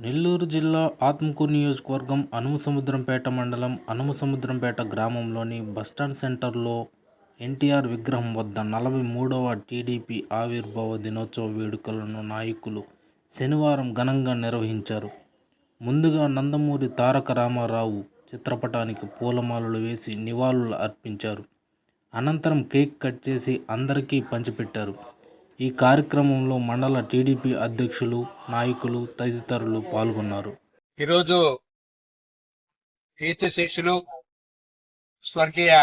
నెల్లూరు జిల్లా ఆత్మకూరు నియోజకవర్గం అనుమసముద్రంపేట మండలం అనుమసముద్రంపేట గ్రామంలోని బస్టాండ్ సెంటర్లో ఎన్టీఆర్ విగ్రహం వద్ద నలభై మూడవ టీడీపీ ఆవిర్భావ దినోత్సవ వేడుకలను నాయకులు శనివారం ఘనంగా నిర్వహించారు. ముందుగా నందమూరి తారక రామారావు చిత్రపటానికి పూలమాలలు వేసి నివాళులు అర్పించారు. అనంతరం కేక్ కట్ చేసి అందరికీ పంచిపెట్టారు. ఈ కార్యక్రమంలో మండల టీడీపీ అధ్యక్షులు నాయకులు తదితరులు పాల్గొన్నారు. ఈరోజు కీర్తి శిష్యులు స్వర్గీయ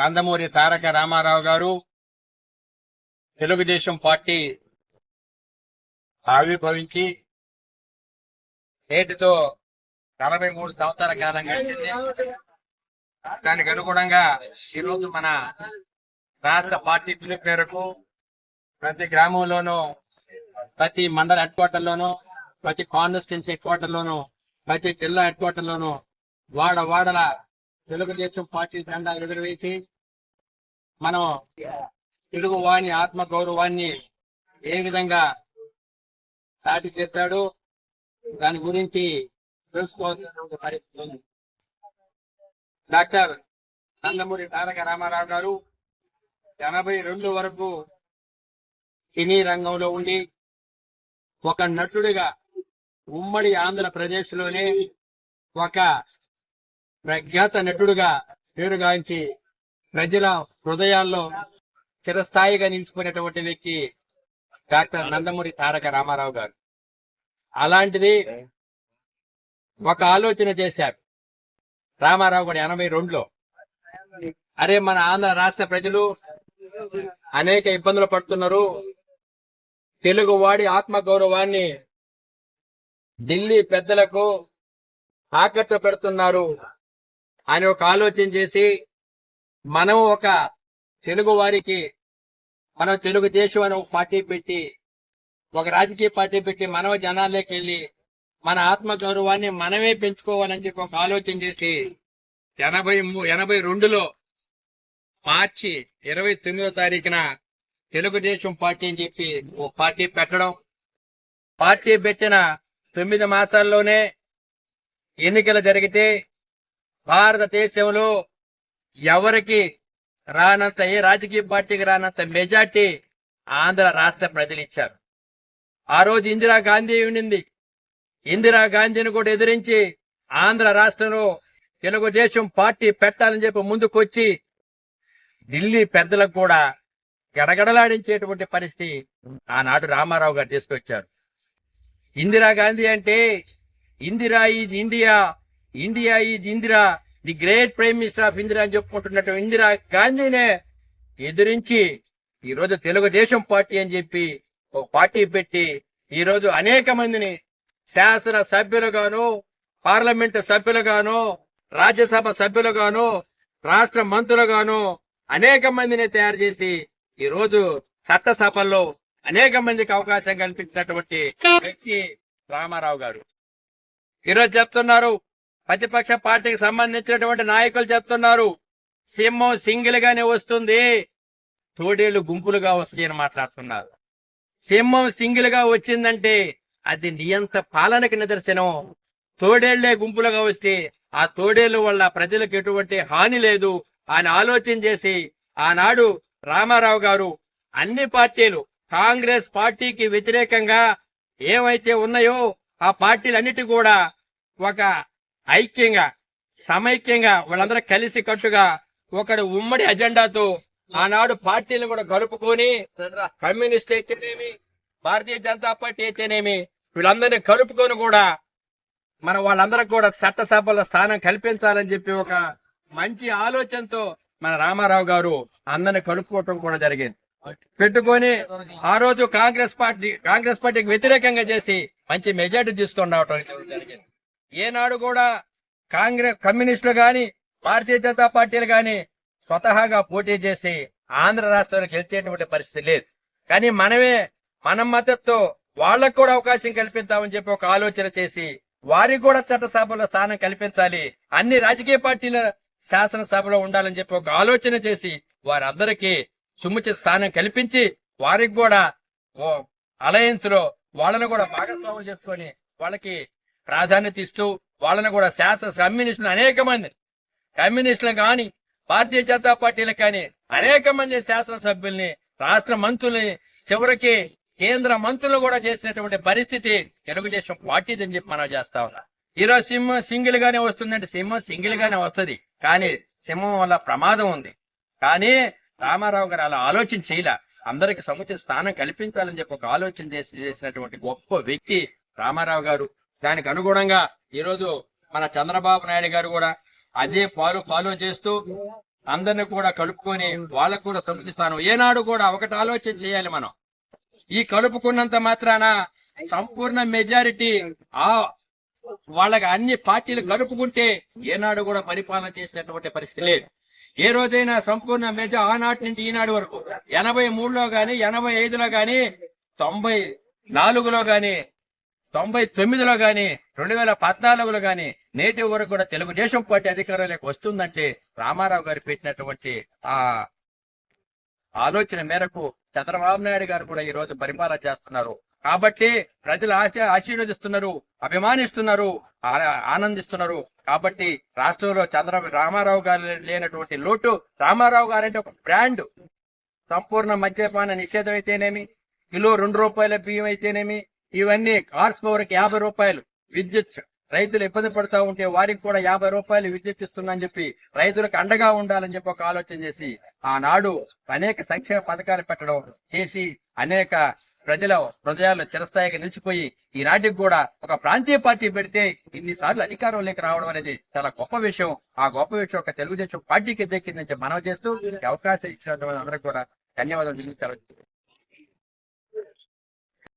నందమూరి తారక రామారావు గారు తెలుగుదేశం పార్టీ ఆవిర్భవించి నేటితో నలభై మూడు సంవత్సరాల కాలం గడిచింది. దానికి అనుగుణంగా ఈరోజు మన రాష్ట్ర పార్టీ పిలుపు మేరకు ప్రతి గ్రామంలోనూ ప్రతి మండల హెడ్ క్వార్టర్లోనూ ప్రతి కాన్స్టిట్యున్సీ హెడ్ క్వార్టర్లోనూ ప్రతి జిల్లా హెడ్ క్వార్టర్లోనూ వాడ వాడల తెలుగుదేశం పార్టీ జెండా ఎగురవేసి మనం తెలుగు వాణి ఆత్మ గౌరవాన్ని ఏ విధంగా దాటి చెప్పాడు దాని గురించి తెలుసుకోవాల్సిన పరిస్థితి ఉంది. డాక్టర్ నందమూరి తారక రామారావు గారు ఎనభై రెండు వరకు సినీ రంగంలో ఉండి ఒక నటుడిగా ఉమ్మడి ఆంధ్రప్రదేశ్లోనే ఒక ప్రఖ్యాత నటుడుగా పేరుగాంచి ప్రజల హృదయాల్లో చిరస్థాయిగా నిలిచిపోయినటువంటి వ్యక్తి డాక్టర్ నందమూరి తారక రామారావు గారు. అలాంటిది ఒక ఆలోచన చేశారు. రామారావు గారు ఎనభై రెండులో. అరే మన ఆంధ్ర రాష్ట్ర ప్రజలు అనేక ఇబ్బందులు పడుతున్నారు. తెలుగు వాడి ఆత్మ గౌరవాన్ని ఢిల్లీ పెద్దలకు ఆకట్టు పెడుతున్నారు అని ఒక ఆలోచన చేసి మనం ఒక తెలుగు వారికి మనం తెలుగుదేశం అని ఒక పార్టీ పెట్టి ఒక రాజకీయ పార్టీ పెట్టి మనం జనాల్లోకి వెళ్ళి మన ఆత్మ గౌరవాన్ని మనమే పెంచుకోవాలని చెప్పి ఒక ఆలోచన చేసి ఎనభై మూ- ఎనభై రెండులో మార్చి ఇరవై తొమ్మిదో తారీఖున తెలుగుదేశం పార్టీ అని చెప్పి ఓ పార్టీ పెట్టడం. పార్టీ పెట్టిన తొమ్మిది మాసాల్లోనే ఎన్నికలు జరిగితే భారతదేశంలో ఎవరికి రానంత ఏ రాజకీయ పార్టీకి రానంత మెజార్టీ ఆంధ్ర రాష్ట్ర ప్రజలు ఇచ్చారు. ఆ రోజు ఇందిరా గాంధీ ఉండింది. ఇందిరా గాంధీని కూడా ఎదిరించి ఆంధ్ర రాష్ట్రంలో తెలుగుదేశం పార్టీ పెట్టాలని చెప్పి ముందుకొచ్చి ఢిల్లీ పెద్దలకు కూడా గడగడలాడించేటువంటి పరిస్థితి ఆనాడు రామారావు గారు తీసుకొచ్చారు. ఇందిరా గాంధీ అంటే Indira is India India is Indira the great prime minister of Indira అని చెప్పుకుంటున్నట్టు ఇందిరా గాంధీనే ఎదిరించి ఈ రోజు తెలుగుదేశం పార్టీ అని చెప్పి ఒక పార్టీ పెట్టి ఈ రోజు అనేక మందిని శాసన సభ్యులుగాను పార్లమెంటు సభ్యులుగాను రాజ్యసభ సభ్యులుగాను రాష్ట్ర మంత్రులుగాను అనేక మందిని తయారు చేసి ఈ రోజు చట్టసభల్లో అనేక మందికి అవకాశం కల్పించినటువంటి వ్యక్తి రామారావు గారు. ఈరోజు చెప్తున్నారు ప్రతిపక్ష పార్టీకి సంబంధించినటువంటి నాయకులు చెప్తున్నారు సింహం సింగిల్ గానే వస్తుంది తోడేళ్ళు గుంపులుగా వస్తాయని మాట్లాడుతున్నారు. సింహం సింగిల్గా వచ్చిందంటే అది నియంత పాలనకి నిదర్శనం. తోడేళ్ళే గుంపులుగా వస్తే ఆ తోడేళ్ళ వల్ల ప్రజలకు ఎటువంటి హాని లేదు అని ఆలోచన చేసి ఆనాడు రామారావు గారు అన్ని పార్టీలు కాంగ్రెస్ పార్టీకి వ్యతిరేకంగా ఏవైతే ఉన్నాయో ఆ పార్టీలన్నిటి కూడా ఒక ఐక్యంగా సమైక్యంగా వాళ్ళందరూ కలిసి కట్టుగా ఒకడు ఉమ్మడి అజెండాతో ఆనాడు పార్టీలను కూడా కలుపుకొని కమ్యూనిస్ట్ అయితేనేమి భారతీయ జనతా పార్టీ అయితేనేమి వీళ్ళందరినీ కలుపుకొని కూడా మన వాళ్ళందరికి కూడా చట్టసభలో స్థానం కల్పించాలని చెప్పి ఒక మంచి ఆలోచనతో మన రామారావు గారు అందరిని కలుపుకోవటం కూడా జరిగింది. పెట్టుకొని ఆ రోజు కాంగ్రెస్ పార్టీ కాంగ్రెస్ పార్టీకి వ్యతిరేకంగా చేసి మంచి మెజార్టీ తీసుకొని రావటం జరిగింది. ఏనాడు కూడా కాంగ్రెస్ కమ్యూనిస్టులు గాని భారతీయ జనతా పార్టీలు గాని స్వతహాగా పోటీ చేసి ఆంధ్ర రాష్ట్రంలో గెలిచేటువంటి పరిస్థితి లేదు. కానీ మనమే మన మద్దతు వాళ్ళకు కూడా అవకాశం కల్పిద్దామని చెప్పి ఒక ఆలోచన చేసి వారికి కూడా చట్టసభలో స్థానం కల్పించాలి. అన్ని రాజకీయ పార్టీల శాసనసభలో ఉండాలని చెప్పి ఒక ఆలోచన చేసి వారందరికీ సుముచిత స్థానం కల్పించి వారికి కూడా ఓ అలయన్స్లో వాళ్ళను కూడా భాగస్వాములు చేసుకొని వాళ్ళకి ప్రాధాన్యత ఇస్తూ వాళ్ళను కూడా శాసన కమ్యూనిస్టులు అనేక మంది కమ్యూనిస్టులు కానీ భారతీయ జనతా పార్టీలు కానీ అనేక మంది శాసనసభ్యుల్ని రాష్ట్ర మంత్రుల్ని చివరికి కేంద్ర మంత్రులు కూడా చేసినటువంటి పరిస్థితి తెలుగుదేశం పార్టీదని చెప్పి మనం చేస్తా ఉన్నా. ఈరోజు సింహం సింగిల్ గానే వస్తుందంటే సింహం సింగిల్ గానే వస్తుంది. కానీ సింహం వల్ల ప్రమాదం ఉంది. కానీ రామారావు గారు అలా ఆలోచన చేయలే. అందరికి సముచిత స్థానం కల్పించాలని చెప్పి ఒక ఆలోచన చేసి చేసినటువంటి గొప్ప వ్యక్తి రామారావు గారు. దానికి అనుగుణంగా ఈరోజు మన చంద్రబాబు నాయుడు గారు కూడా అదే ఫాలో ఫాలో చేస్తూ అందరిని కూడా కలుపుకొని వాళ్ళకు కూడా సముచిత స్థానం. ఏనాడు కూడా ఒకటి ఆలోచన చేయాలి మనం. ఈ కలుపుకున్నంత మాత్రాన సంపూర్ణ మెజారిటీ ఆ వాళ్ళకి అన్ని పార్టీలు గడుపుకుంటే ఏనాడు కూడా పరిపాలన చేసినటువంటి పరిస్థితి లేదు. ఏ రోజైనా సంపూర్ణ మెజ ఆనాటి నుండి ఈనాడు వరకు ఎనభై మూడులో గాని ఎనభై ఐదులో గాని తొంభై నాలుగులో గాని తొంభై తొమ్మిదిలో గాని రెండు వేల పద్నాలుగులో గాని నేటి వరకు కూడా తెలుగుదేశం పార్టీ అధికారంలోకి వస్తుందంటే రామారావు గారు పెట్టినటువంటి ఆ ఆలోచన మేరకు చంద్రబాబు నాయుడు గారు కూడా ఈ రోజు పరిపాలన చేస్తున్నారు. కాబట్టి ప్రజలు ఆశ ఆశీర్వదిస్తున్నారు అభిమానిస్తున్నారు ఆనందిస్తున్నారు. కాబట్టి రాష్ట్రంలో చంద్ర రామారావు గారు లేనటువంటి లోటు రామారావు గారంటే ఒక బ్రాండ్. సంపూర్ణ మద్యపాన నిషేధం అయితేనేమి కిలో రెండు రూపాయల బియ్యం అయితేనేమి ఇవన్నీ హార్స్ పవర్కి యాభై రూపాయలు. విద్యుత్ రైతులు ఇబ్బంది పడతా ఉంటే వారికి కూడా యాభై రూపాయలు విద్యుత్ ఇస్తుందని చెప్పి రైతులకు అండగా ఉండాలని చెప్పి ఒక ఆలోచన చేసి ఆనాడు అనేక సంక్షేమ పథకాలు పెట్టడం చేసి అనేక ప్రజల హృదయాల్లో చిరస్థాయికి నిలిచిపోయి ఈనాటికి కూడా ఒక ప్రాంతీయ పార్టీ పెడితే ఇన్నిసార్లు అధికారంలోకి రావడం అనేది చాలా గొప్ప విషయం. ఆ గొప్ప విషయం ఒక తెలుగుదేశం పార్టీకి దక్కిందని నుంచి మనవి చేస్తూ అవకాశం ఇచ్చినటువంటి అందరికీ కూడా ధన్యవాదాలు.